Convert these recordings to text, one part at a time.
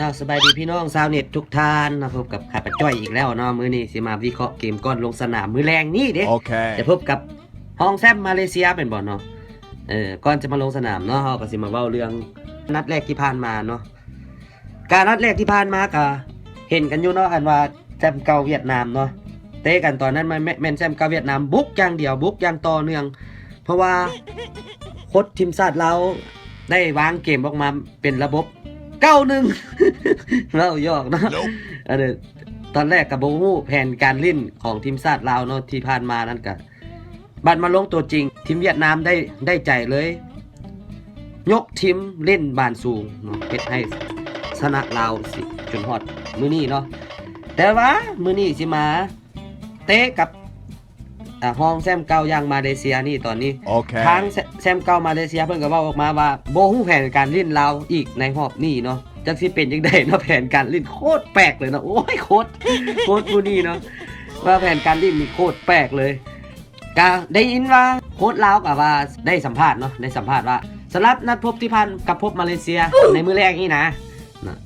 อ้าวสบายดีพี่น้องชาวเน็ตทุกท่านนะพบกับข้าพเจ้าอีกแล้วเนาะมื้อนี้สิมาวิเคราะห์เกมก่อนลงสนามมื้อแรงนี่เด้ Okay. จะพบกับฮองแซมมาเลเซียเป็นบ่เนาะเออก่อนจะมาลงสนามเนาะเฮาก็สิมาเว้าเรื่องนัดแรกที่ผ่านมาเนาะการนัดแรกที่ผ่านมาก็เห็นกันอยู่เนาะอันว่าแชมป์เก่าเวียดนามเนาะเตะกันตอนนั้นมันแม่นแชมป์เก่าเวียดนามบุกอย่างเดียวบุกอย่างต่อเนื่อง เพราะว่าโค้ชทีมชาติเราได้วางเกมออกมาเป็นระบบ เก้าหนึ่งเราหยอกเนาะ Nope. อันนี้ตอนแรกกับโบฮู้แผนการเล่นของทีมชาติลาวเนาะที่ผ่านมานั่นก็บัดมาลงตัวจริง ทีมเวียดนามได้ได้ใจเลย ยกทีมเล่นบานสูงเนาะเฮ็ดให้ชนะลาวสิจนฮอด มื้อนี้เนาะแต่ว่ามื้อนี้สิมา เตะกับ อ่าห้องแซมเก่าอย่างมาเลเซียนี่ตอนนี้ Okay. ทางแซแซมเก่ามาเลเซียเพิ่นก็เว้าออกมาว่าโบฮู้แผนการเล่นลาวอีกในรอบนี้เนาะจักสิเป็นจังไดเนาะแผนการเล่นโคตรแปลกเลยเนาะโอ้ยโคตรโคตรผู้นี้เนาะว่าแผนการเล่นนี่โคตรแปลกเลย ก็ได้ยินว่าโค้ชลาวก็ว่าได้สัมภาษณ์เนาะได้สัมภาษณ์ว่าสำหรับนัดพบที่พันกับพบมาเลเซียในมือแรกนี่นะนะ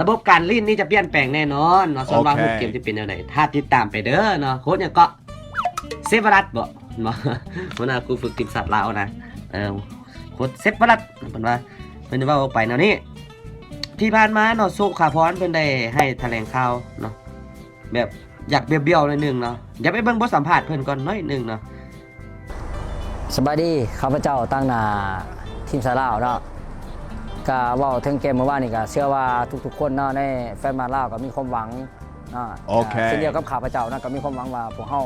ระบบการเล่นนี่จะเปลี่ยนแปลงแน่นอนเนาะส่วนว่าโอเครูปเกมจะเป็นยังไงถ้าติดตามไปเด้อเนาะโค้ชเนี่ยก็ เซฟรัตบ่บ่หัวหน้าครูฝึกทีมสัตว์ลาวนะเออโคตรเซฟรัตเพิ่นว่าเพิ่นว่าออกไปแนวนี้ ที่ผ่านมาเนาะสุขาพรเพิ่นได้ให้แถลงข่าวเนาะแบบอยากเบี้ยวๆหน่อยหนึงเนาะอย่าไปเบิ่งบทสัมภาษณ์เพิ่นก่อนหน้อยหนึงเนาะสบายดีข้าพเจ้าตั้งนาทีมสาลาวเนาะก็ว่าถึงเกมเมื่อวานนี่ก็เชื่อว่าทุกๆคนเนาะในแฟนบอลลาวก็มีความหวังเนาะโอเคเช่นเดียวกับข้าพเจ้านะก็มีความหวังว่าพวกเฮา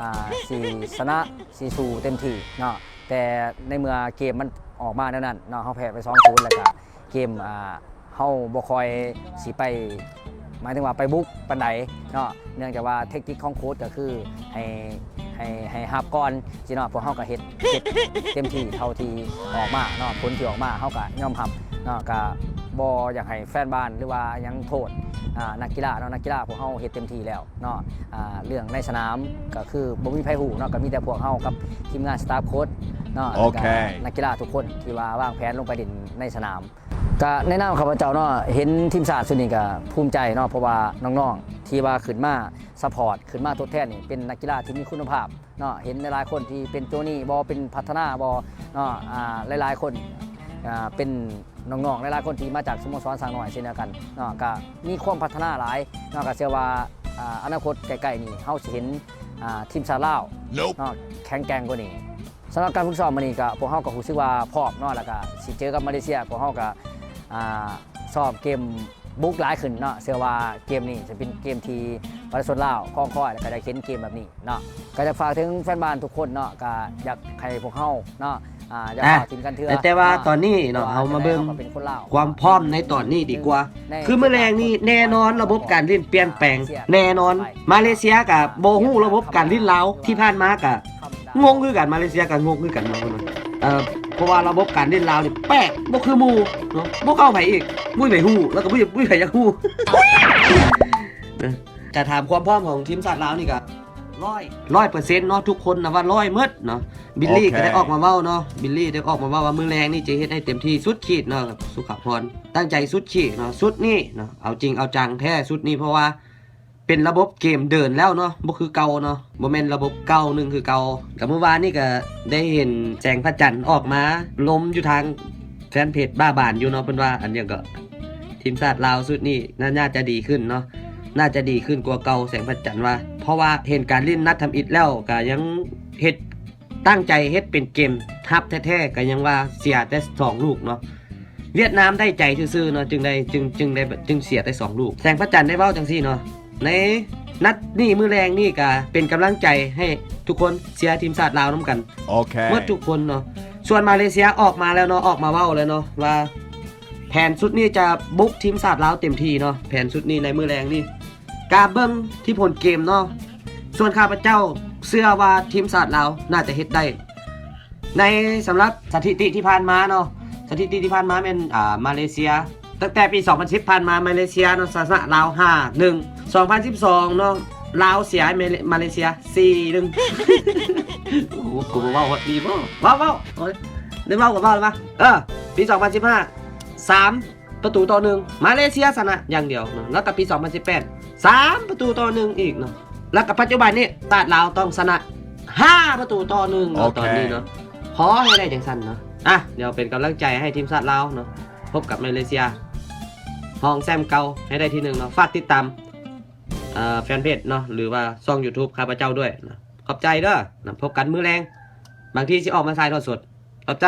อ่าสีชนะสีสูเต็มที่เนาะแต่ในเมื่อเกมมันออกมาแนวนั้นเนาะเฮาแพ้ไป2-0แล้วก็เกมอ่าเฮาบ่คอยสิไปหมายถึงว่าไปบุกปันไดเนาะเนื่องจากว่าเทคนิคของโค้ชก็คือให้ให้ให้ฮับก่อนสิเนาะพวกเฮาก็เฮ็ดเฮ็ดเต็มที่เท่าที่ออกมาเนาะผลที่ออกมาเฮาก็ยอมรับเนาะก็ บ่อยากให้แฟนบ้านหรือว่ายังโทษอ่านักกีฬาเนาะนักกีฬาพวกเฮาเฮ็ดเต็มที่แล้วเนาะอ่าเรื่องในสนามก็คือบ่มีไผฮู้เนาะก็มีแต่พวกเฮากับทีมงานสตาฟโค้ชเนาะแล้วก็โอเคนักกีฬาทุกคนที่ว่าวางแผนลงไปเล่นในสนามก็แนะนำข้าพเจ้าเนาะเห็นทีมชาติสุดนี้ก็ภูมิใจเนาะเพราะว่าน้องๆที่ว่าขึ้นมาซัพพอร์ตขึ้นมาทดแทนนี่เป็นนักกีฬาที่มีคุณภาพเนาะเห็นหลายๆคนที่เป็นตัวนี้บอเป็นพัฒนาบอเนาะอ่าหลายๆคนอ่า เป็นน้องๆหลายๆคนที่มาจากสโมสรสร้างหน่อยเช่นเดียวกันเนาะก็มีความพัฒนาหลายเนาะก็เชื่อว่าอ่าอนาคตใกล้ๆนี้เฮาสิเห็นอ่าทีมชาติลาว Nope. เนาะแข็งแกร่งกว่านี้สำหรับการฝึกซ้อมมื้อนี้ก็พวกเฮาก็รู้สึกว่าพร้อมเนาะแล้วก็สิเจอกับมาเลเซียพวกเฮาก็อ่าซ้อมเกมบุกหลายขึ้นเนาะเชื่อว่าเกมนี้จะเป็นเกมที่ประชาชนลาวคล่องคอยแล้วก็ได้เห็นเกมแบบนี้เนาะก็จะฝากถึงแฟนบ้านทุกคนเนาะก็อยากให้พวกเฮาเนาะ อ่าอย่าอะฝากทีมกันเถื่อแต่แต่ว่าะตอนนี้เนาะพระเอามาเบิ่งก็เป็นคนลาวความพร้อมในตอนนี้ดีกว่าในคือเมื่อแรงนี่แน่นอนระบบการเล่นเปลี่ยนแปลง แน่นอน มาเลเซียกับโบฮู้ระบบการเล่นลาวที่ผ่านมากับงงคือกันมาเลเซียกันงงคือกันเนาะคนนั้นเอ่อเพราะว่าระบบการเล่นลาวนี่แปลกบ่คือหมู่เนาะบ่เข้าไผอีกมุ้ยไผฮู้แล้วก็มุ้ยมุ้ยไผอยากฮู้เออจะถามความพร้อมของทีมชาติลาวนี่ก็ ร้อยร้อยเปอร์เซ็นต์เนาะทุกคนนะว่าร้อยเมดเนาะบิลลี่โอเคก็ได้ออกมาเว้าเนาะบิลลี่ได้ออกมาเว้าว่ามือแรงนี่จะเฮ็ดให้เต็มที่สุดขีดเนาะกับสุขพรตั้งใจสุดขีดเนาะสุดนี่เนาะเอาจริงเอาจังแท้สุดนี่เพราะว่าเป็นระบบเกมเดินแล้วเนาะบ่คือเก่าเนาะบ่แม่นระบบเก่าหนึงคือเก่าแต่เมื่อวานนี่ก็ได้เห็นแสงพระจันทร์ออกมาลมอยู่ทางแฟนเพจบ้าบานอยู่เนาะเพิ่นว่าอันเนี้ยก็ทีมชาติลาวสุดนี่น่าจะดีขึ้นเนาะน่าจะดีขึ้นกว่าเก่าแสงพระจันทร์ว่าเพ ราะว่าเห็นการเล่นนัดทำอิฐแล้วก็ยังเฮ็ดตั้งใจเฮ็ดเป็นเกมทับแท้ๆก็ยังว่าเสียแต่สองลูกเนาะเวียดนามได้ใจซื่อๆเนาะจึงได้จึงจึงได้จึงเสียได้สองลูกแสงพระจันทร์ได้เว้าจังซี่เนาะในนัดนี่มือแรงนี่ก็เป็นกำลังใจให้ทุกคนเชียร์ทีมชาติลาวน้ำกัน Okay. เมื่อทุกคนเนาะส่วนมาเลเซียออกมาแล้วเนาะออกมาเว้าแล้วเนาะว่า แผนสุดนี้จะบุกทีมชาติลาวเต็มที่เนาะแผนสุดนี้ในมือแรงนี่กาเบิ้งที่ผลเกมเนาะ ส่วนข้าพเจ้าเชื่อว่าทีมชาติลาวน่าจะเฮ็ดได้ ในสำหรับสถิติที่ผ่านมาเนาะสถิติที่ผ่านมาเป็นอ่ามาเลเซีย ตั้งแต่ปี 2010ผ่านมามาเลเซียเนาะชนะลาว5 1 2012เนาะลาวเสียให้มาเลเซีย4 1โอ้โหกูมาเว่าดีป่ะว้าวว้าวได้เว้ากับเว่าเลยปะเออปี 2015 3 ประตูต่อหนึ่งมาเลเซียชนะอย่างเดียวเนาะแล้วก็ปี 2018 3 ประตูต่อหนึ่งอีกเนาะ แล้วก็ปัจจุบันนี้ตาดลาวต้องชนะ5ประตูต่อหนึ่งเนาะโอเค ตอนนี้เนาะขอให้ได้จังสันเนาะอะเดี๋ยวเป็นกำลังใจให้ทีมชาติลาวเนาะพบกับมาเลเซียห้องแซมเกาให้ได้ที่หนึ่งเนาะฝากติดตามเอ่อแฟนเพจเนาะหรือว่าช่อง YouTube ข้าพเจ้าด้วยนะขอบใจเด้อนะพบกันมื้อแรง บางทีสิออกมาสายทอดสดขอบใจ